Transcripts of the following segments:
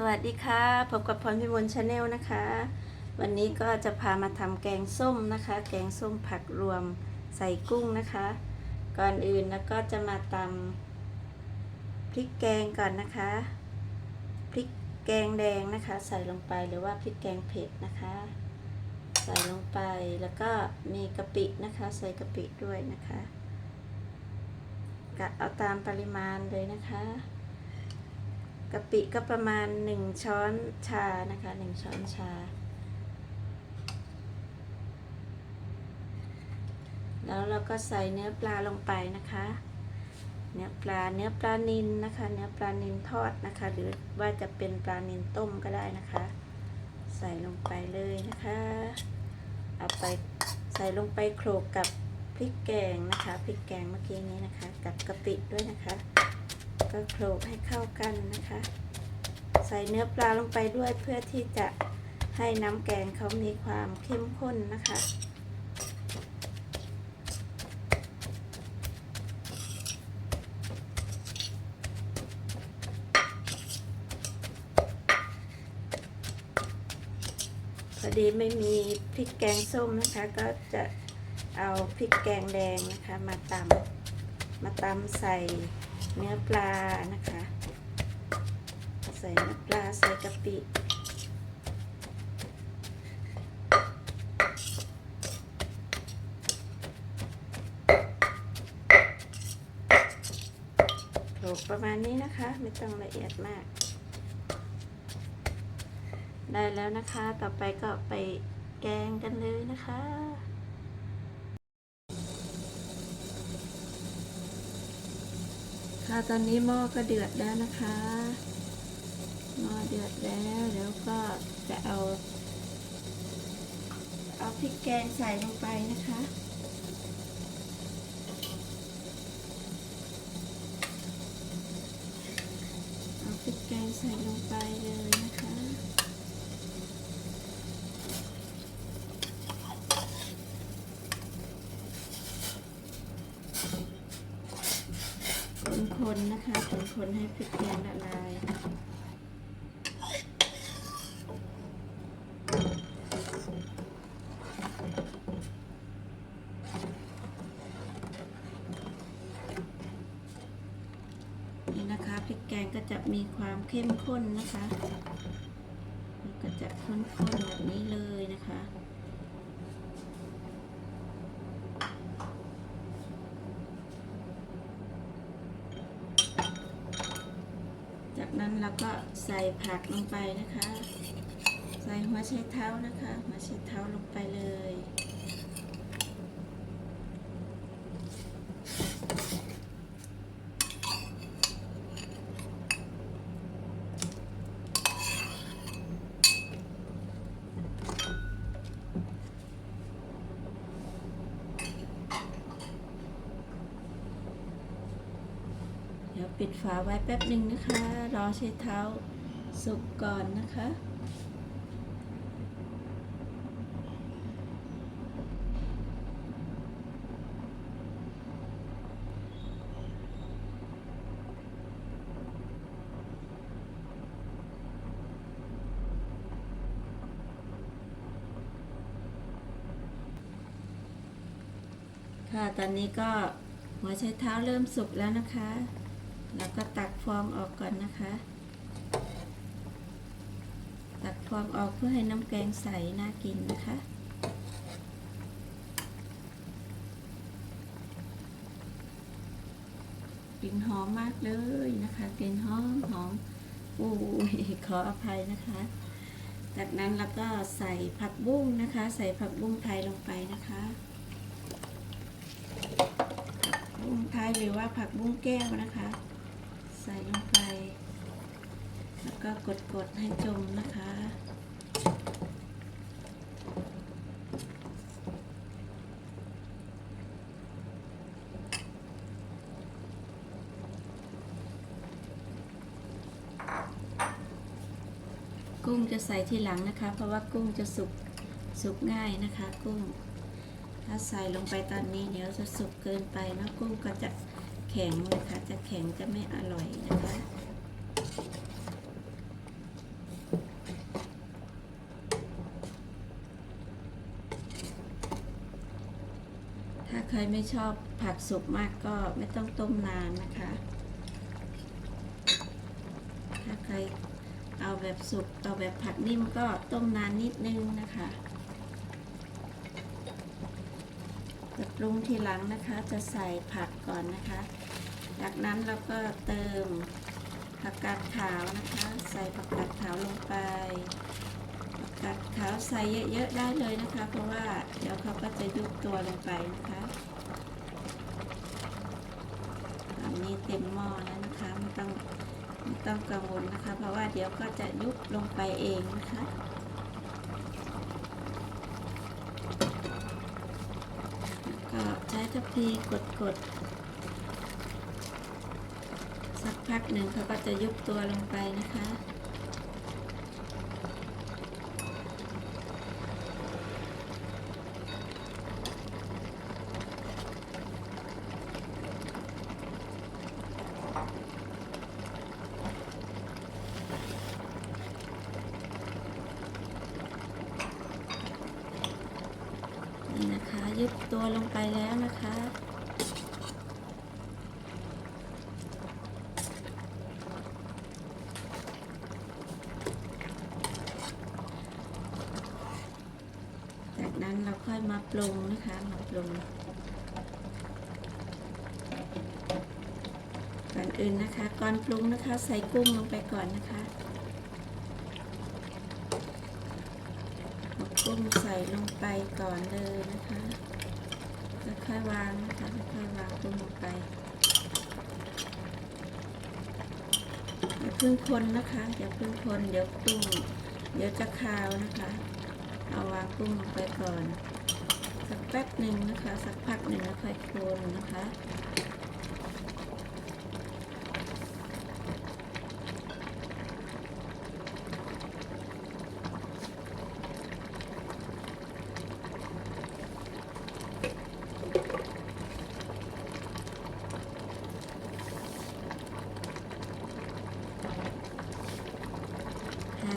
สวัสดีค่ะพบกับพรพิมลชาแนลนะคะ วันนี้ก็จะพามาทำแกงส้มนะคะ แกงส้มผักรวมใส่กุ้งนะคะ ก่อนอื่นแล้วก็จะมาตำพริกแกงก่อนนะคะพริกแกงแดงนะคะ ใส่ลงไปหรือว่าพริกแกงเผ็ดนะคะ ใส่ลงไปแล้วก็มีกะปินะคะ ใส่กะปิด้วยนะคะกะเอาตามปริมาณเลยนะคะ กะปิก็ประมาณ 1 ช้อนชานะคะ 1 ช้อนชา แล้วเราก็ใส่เนื้อปลาลงไปนะคะ เนื้อปลาเนื้อปลานิลนะคะ เนื้อปลานิลทอดนะคะ หรือว่าจะเป็นปลานิลต้มก็ได้นะคะ ใส่ลงไปเลยนะคะเอาไปใส่ลงไปโขลกกับพริกแกงนะคะพริกแกงเมื่อกี้นี้นะคะ กับกะปิด้วยนะคะ ก็โขลกให้เข้ากันนะคะ ใส่เนื้อปลาลงไปด้วยเพื่อที่จะให้น้ำแกงเขามีความเข้มข้นนะคะพอดีไม่มีพริกแกงส้มนะคะ ก็จะเอาพริกแกงแดงนะคะ มาตำมาตำใส่ เนื้อปลานะคะ ใส่เนื้อปลาใส่กะปิโขลกประมาณนี้นะคะ ไม่ต้องละเอียดมาก ได้แล้วนะคะ ต่อไปก็ไปแกงกันเลยนะคะ ค่ะตอนนี้หม้อก็เดือดแล้วนะคะหม้อเดือดแล้วแล้วก็จะเอา เอาพริกแกงใส่ลงไปนะคะเอาพริกแกงใส่ลงไปเลยนะคะ ค นนะคะคนให้พริกแกงละลายนี่นะคะพริกแกงก็จะมีความเข้มข้นนะคะ ก็จะข้นๆแบบนี้เลยนะคะ จากนั้นเราก็ใส่ผักลงไปนะคะ ใส่หัวไชเท้านะคะหัวไชเท้าลงไปเลย ปิดฝาไว้แป๊บหนึ่งนะคะ รอใช้เท้าสุกก่อนนะคะ ค่ะ ตอนนี้ก็หัวไชเท้าเริ่มสุกแล้วนะคะ แล้วก็ตักฟองออกก่อนนะคะ ตักฟองออกเพื่อให้น้ำแกงใสน่ากินนะคะกลิ่นหอมมากเลยนะคะกลิ่นหอมหอมอู้ยขออภัยนะคะ จากนั้นแล้วก็ใส่ผักบุ้งนะคะ ใส่ผักบุ้งไทยลงไปนะคะบุ้งไทยหรือว่าผักบุ้งแก้วนะคะ ใส่ลงไป แล้วก็กดๆให้จมนะคะกุ้งจะใส่ทีหลังนะคะ เพราะว่ากุ้งจะสุกสุกง่ายนะคะ กุ้ง ถ้าใส่ลงไปตอนนี้เดี๋ยวจะสุกเกินไปนะกุ้งก็จะ แข็งนะคะ จะแข็งจะไม่อร่อยนะคะถ้าใครไม่ชอบผักสุกมากก็ไม่ต้องต้มนานนะคะ ถ้าใครเอาแบบสุกเอาแบบผักนิ่มก็ต้มนานนิดนึงนะคะ จะปรุงทีหลังนะคะจะใส่ผักก่อนนะคะ จากนั้นเราก็เติมผักกาดขาวนะคะ ใส่ผักกาดขาวลงไปผักกาดขาวใส่เยอะๆได้เลยนะคะ เพราะว่าเดี๋ยวเขาก็จะยุบตัวลงไปนะคะอันนี้เต็มหม้อแล้วนะคะไม่ต้องไม่ต้องกังวลนะคะ เพราะว่าเดี๋ยวก็จะยุบลงไปเองนะคะแล้วก็ ใช้ทัพพีกดๆสักพักหนึ่งเขาก็จะยุบตัวลงไปนะคะ บตัวลงไปแล้วนะคะ จากนั้นเราค่อยมาปรุงนะคะมาปรุงก่อนอื่นนะคะ ก่อนปรุงนะคะใส่กุ้งลงไปก่อนนะคะกุ้งใส่ลงไปก่อนเลยนะคะ ค่อยวางนะคะค่อยวางกุ้งลงไปอย่าเพิ่งคนนะคะอย่าเพิ่งคนเดี๋ยวกุ้งเดี๋ยวจะคาวนะคะ เอาวางกุ้งลงไปก่อน สักแป๊บหนึ่งนะคะ สักพักหนึ่งแล้วค่อยคนนะคะ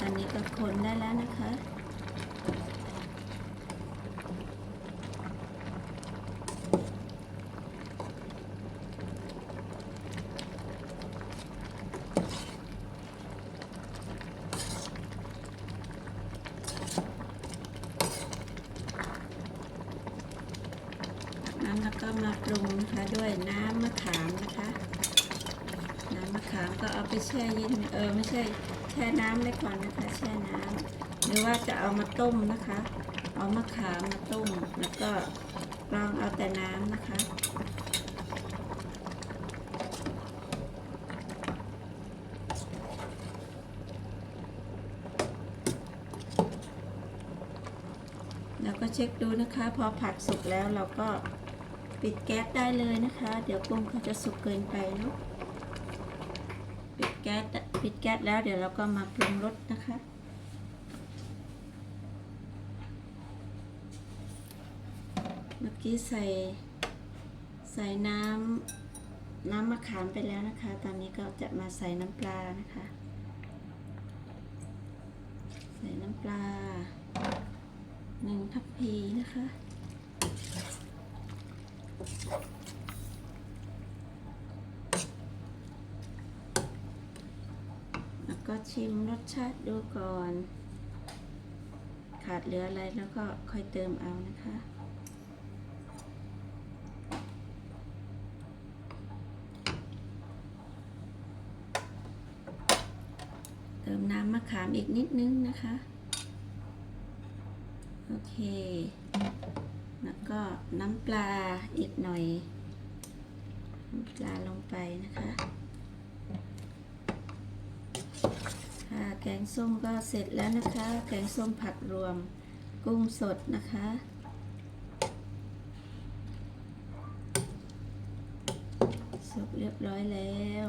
ตอนนี้ก็คนได้แล้วนะคะ จากนั้นเราก็มาปรุงนะคะด้วยน้ำมะขามนะคะ น้ำมะขามก็เอาไปแช่เย็นเออไม่ใช่แช่น้ำไว้ก่อนนะคะแช่น้ำหรือว่าจะเอามาต้มนะคะ เอามะขามมาต้มแล้วก็ลองเอาแต่น้ำนะคะแล้วก็เช็คดูนะคะ พอผักสุกแล้วเราก็ปิดแก๊สได้เลยนะคะ เดี๋ยวกุ้งเขาจะสุกเกินไปเนาะ ปิดแก๊สปิดแก๊สแล้วเดี๋ยวเราก็มาปรุงรสนะคะ เมื่อกี้ใส่ ใส่น้ำน้ำมะขามไปแล้วนะคะ ตอนนี้ก็จะมาใส่น้ำปลานะคะ ใส่น้ำปลาหนึ่งทัพพีนะคะ แล้ว ก็ชิมรสชาติดูก่อน ขาดเหลืออะไรแล้วก็ค่อยเติมเอานะคะเติมน้ำมะขามอีกนิดนึงนะคะ โอเค แล้วก็น้ำปลาอีกหน่อย น้ำปลาลงไปนะคะ ค่ะ แกงส้มก็เสร็จแล้วนะคะ แกงส้มผัดรวมกุ้งสดนะคะ สุกเรียบร้อยแล้ว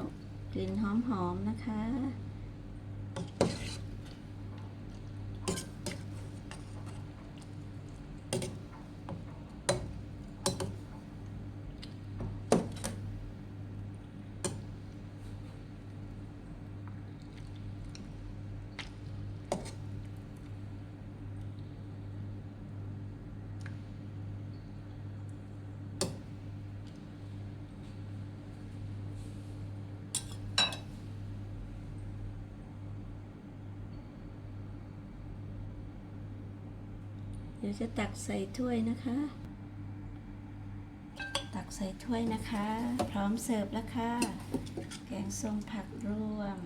กลิ่นหอมๆนะคะ ดี๋ยวจะตักใส่ถ้วยนะคะ ตักใส่ถ้วยนะคะ พร้อมเสิร์ฟแล้วค่ะ แกงส้มผักรวม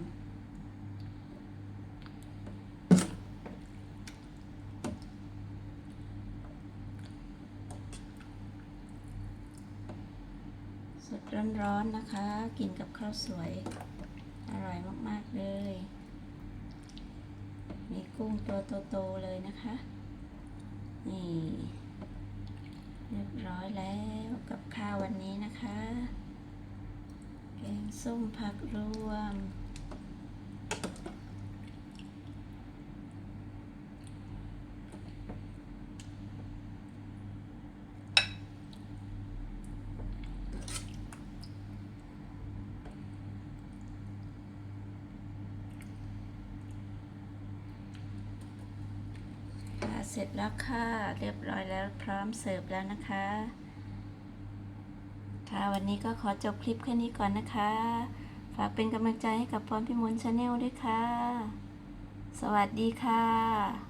สดร้อนๆนะคะ กินกับข้าวสวย อร่อยมากๆเลย มีกุ้งตัวโตๆเลยนะคะ นี่ เรียบร้อยแล้วกับข้าววันนี้นะคะ แกงส้มผักรวม ค่ะเสร็จแล้วค่ะ เรียบร้อยแล้วพร้อมเสิร์ฟแล้วนะคะ ค่ะวันนี้ก็ขอจบคลิปแค่นี้ก่อนนะคะ ฝากเป็นกำลังใจให้กับพรพิมลชาแนลด้วยค่ะ สวัสดีค่ะ